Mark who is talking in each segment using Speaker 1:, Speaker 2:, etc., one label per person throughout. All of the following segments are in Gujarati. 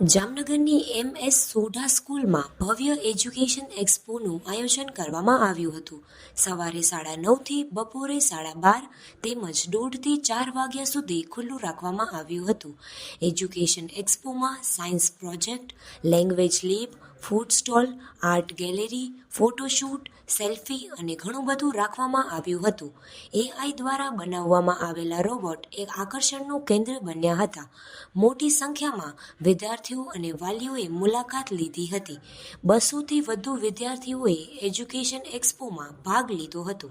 Speaker 1: જામનગરની એમ એસ સોઢા સ્કૂલમાં ભવ્ય એજ્યુકેશન એક્સપોનું આયોજન કરવામાં આવ્યું હતું. સવારે સાડા નવથી બપોરે સાડા બાર તેમજ દોઢથી ચાર વાગ્યા સુધી ખુલ્લું રાખવામાં આવ્યું હતું. Education એક્સપોમાં science project, language lab food stall, art gallery, photoshoot, selfie અને ઘણું બધું રાખવામાં આવ્યું હતું. એઆઈ દ્વારા બનાવવામાં આવેલા રોબોટ એક આકર્ષણનું કેન્દ્ર બન્યા હતા. મોટી સંખ્યામાં વિદ્યાર્થીઓ અને વાલીઓએ મુલાકાત લીધી હતી. બસોથી વધુ વિદ્યાર્થીઓએ એજ્યુકેશન એક્સપોમાં ભાગ લીધો હતો.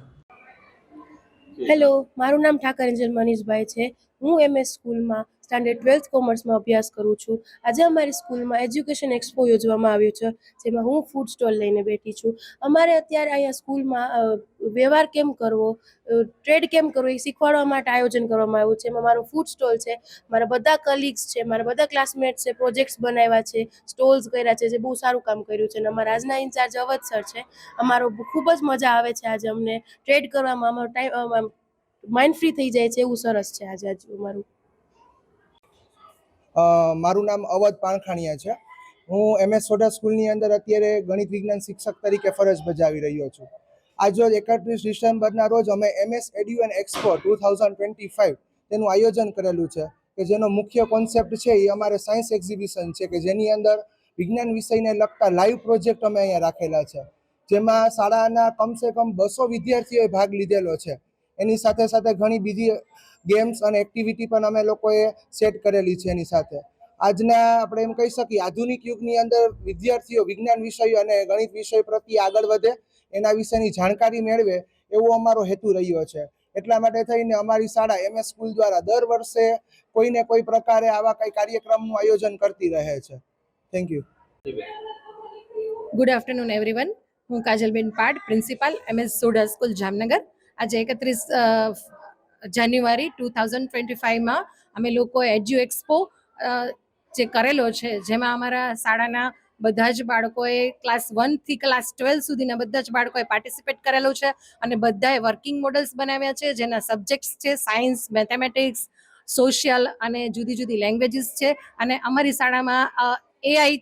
Speaker 2: હેલો મારું નામ ઠાકર મનીષભાઈ છે. હું એમએસ સ્કૂલમાં સ્ટાન્ડર્ડ ટ્વેલ્થ કોમર્સમાં અભ્યાસ કરું છું. આજે અમારી સ્કૂલમાં એજ્યુકેશન એક્સપો યોજવામાં આવ્યો છે, જેમાં હું ફૂડ સ્ટોલ લઈને બેઠી છું. અમારે અત્યારે અહીંયા સ્કૂલમાં વ્યવહાર કેમ કરવો ટ્રેડ કેમ કરવો એ શીખવાડવા માટે આયોજન કરવામાં આવ્યું છે. એમાં મારો ફૂડ સ્ટોલ છે, મારા બધા કલીગ્સ છે, મારા બધા ક્લાસમેટ્સ છે પ્રોજેક્ટ્સ બનાવ્યા છે સ્ટોલ્સ કર્યા છે, જે બહુ સારું કામ કર્યું છે. અને અમારા આજના ઇન્ચાર્જ અવધ સર છે. અમારો ખૂબ જ મજા આવે છે આજે અમને ટ્રેડ કરવામાં. અમારો ટાઈમ માઇન્ડ ફ્રી થઈ જાય છે એવું સરસ છે આજે અમારું.
Speaker 3: મારું નામ અવધ પાણખાણીયા છે. હું એમએસ સોઢા સ્કૂલની અંદર અત્યારે ગણિત વિજ્ઞાન શિક્ષક તરીકે ફરજ બજાવી રહ્યો છું. આજરોજ એકત્રીસ ડિસેમ્બરના રોજ અમે MS edu and expo two thousand twenty five તેનું આયોજન કરેલું છે કે જેનો મુખ્ય કોન્સેપ્ટ છે એ અમારે સાયન્સ એક્ઝિબિશન છે કે જેની અંદર વિજ્ઞાન વિષયને લગતા લાઈવ પ્રોજેક્ટ અમે અહીંયા રાખેલા છે. જેમાં શાળાના કમસે કમ બસો વિદ્યાર્થીઓએ ભાગ લીધેલો છે. એની સાથે સાથે ઘણી બીજી ગેમ્સ અને એક્ટિવિટી પણ અમે લોકોએ સેટ કરેલી છે એની સાથે. આજના આપણે એમ કહી શકીએ, આધુનિક યુગની અંદર વિદ્યાર્થીઓ વિજ્ઞાન વિષય અને ગણિત વિષય પ્રત્યે આગળ વધે, એના વિશેની જાણકારી મેળવે, એવો અમારો હેતુ રહ્યો છે. એટલા માટે થઈને અમારી શાળા એમએસ સ્કૂલ દ્વારા દર વર્ષે કોઈને કોઈ પ્રકારે આવા કંઈ કાર્યક્રમનું આયોજન કરતી રહે છે. Thank you
Speaker 4: good afternoon everyone હું કાજલબેન Paat principal MS Soda school Jamnagar. આજે એકત્રીસ જાન્યુઆરી ટુ થાઉઝન્ડ ટ્વેન્ટી ફાઇવમાં અમે લોકો એજ્યુ એક્સપો જે કરેલો છે, જેમાં અમારા શાળાના બધા જ બાળકોએ ક્લાસ વનથી ક્લાસ ટ્વેલ્વ સુધીના બધા જ બાળકોએ પાર્ટિસિપેટ કરેલું છે અને બધાએ વર્કિંગ મોડલ્સ બનાવ્યા છે, જેના સબ્જેક્ટ્સ છે, સાયન્સ, મેથેમેટિક્સ, સોશિયલ અને જુદી જુદી લેંગ્વેજીસ છે. અને અમારી શાળામાં એઆઈ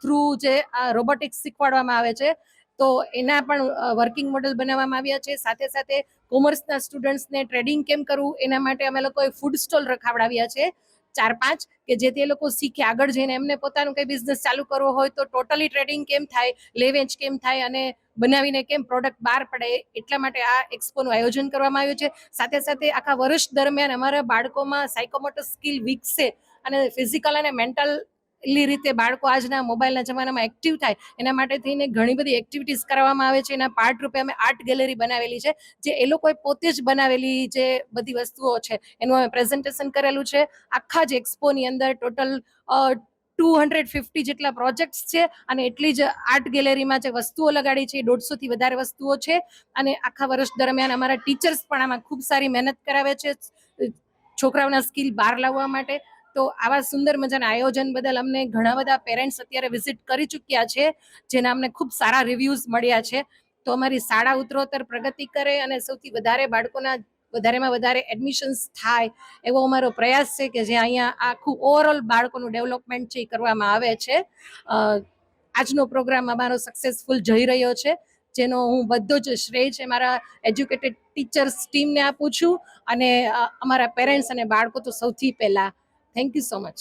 Speaker 4: થ્રુ જે આ રોબોટિક્સ શીખવાડવામાં આવે છે તો એના પણ વર્કિંગ મોડલ બનાવવામાં આવ્યા છે. સાથે સાથે કોમર્સના સ્ટુડન્ટ્સને ટ્રેડિંગ કેમ કરવું? એના માટે અમે લોકોએ ફૂડ સ્ટોલ રખાવડાવ્યા છે. ચાર પાંચ, કે જેથી એ લોકો શીખે. આગળ જઈને એમને પોતાનું કંઈ બિઝનેસ ચાલુ કરવો હોય તો ટોટલી ટ્રેડિંગ કેમ થાય? લેવેચ કેમ થાય? અને બનાવીને કેમ પ્રોડક્ટ બહાર પડે? એટલા માટે આ એક્સપોનું આયોજન કરવામાં આવ્યું છે. સાથે સાથે આખા વર્ષ દરમિયાન અમારા બાળકોમાં સાયકોમોટર સ્કિલ વિકસે અને ફિઝિકલ અને મેન્ટલ લી રીતે બાળકો આજના મોબાઈલના જમાનામાં એક્ટિવ થાય, એના માટે થઈને ઘણી બધી એક્ટિવિટીઝ કરવામાં આવે છે. એના પાર્ટ રૂપે અમે આર્ટ ગેલેરી બનાવેલી છે, જે એ લોકોએ પોતે જ બનાવેલી જે બધી વસ્તુઓ છે, એનું અમે પ્રેઝન્ટેશન કરેલું છે. આખા જ એક્સપોની અંદર ટોટલ ટુ હંડ્રેડ ફિફ્ટી જેટલા પ્રોજેક્ટ્સ છે અને એટલી જ આર્ટ ગેલેરીમાં જે વસ્તુઓ લગાડી છે દોઢસોથી વધારે વસ્તુઓ છે. અને આખા વર્ષ દરમિયાન અમારા ટીચર્સ પણ આમાં ખૂબ સારી મહેનત કરાવે છે. છોકરાઓના સ્કિલ બહાર લાવવા માટે તો આવા સુંદર મજાના આયોજન બદલ અમને ઘણા બધા પેરેન્ટ્સ અત્યારે વિઝિટ કરી ચૂક્યા છે, જેના અમને ખૂબ સારા રિવ્યૂઝ મળ્યા છે. તો અમારી શાળા ઉત્તરોત્તર પ્રગતિ કરે અને સૌથી વધારે બાળકોના, વધારેમાં વધારે એડમિશન્સ થાય એવો અમારો પ્રયાસ છે કે જે અહીંયા આખું ઓવરઓલ બાળકોનું ડેવલપમેન્ટ છે એ કરવામાં આવે છે. આજનો પ્રોગ્રામ અમારો સક્સેસફુલ જઈ રહ્યો છે, જેનો હું બધો જ શ્રેય છે મારા એજ્યુકેટેડ ટીચર્સ ટીમને આપું છું. અને અમારા પેરેન્ટ્સ અને બાળકો તો સૌથી પહેલાં થેન્ક યુ સો મચ